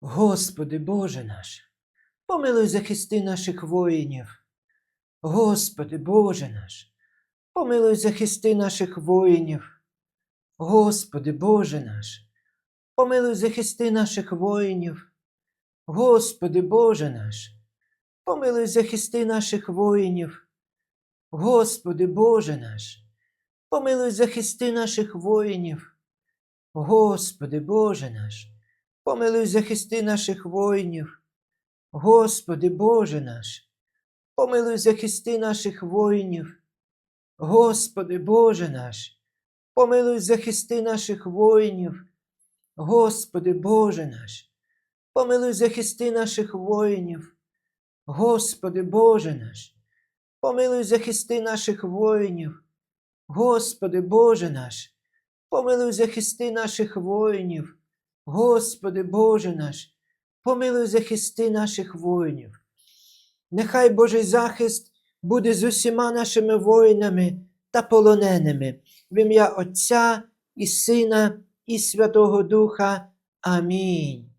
Господи Боже наш, помилуй захисти наших воїнів. Господи Боже наш, помилуй захисти наших воїнів. Господи Боже наш, помилуй захисти наших воїнів. Господи Боже наш, помилуй захисти наших воїнів. Господи Боже наш, помилуй захисти наших воїнів. Господи Боже наш, помилуй захисти наших воїнів. Господи Боже наш, помилуй захисти наших воїнів. Господи Боже наш, помилуй захисти наших воїнів. Господи Боже наш, помилуй захисти наших воїнів. Господи Боже наш, помилуй захисти наших воїнів. Господи Боже наш, помилуй захисти наших воїнів. Господи Боже наш, помилуй захисти наших воїнів. Нехай Божий захист буде з усіма нашими воїнами та полоненими в ім'я Отця і Сина і Святого Духа. Амінь.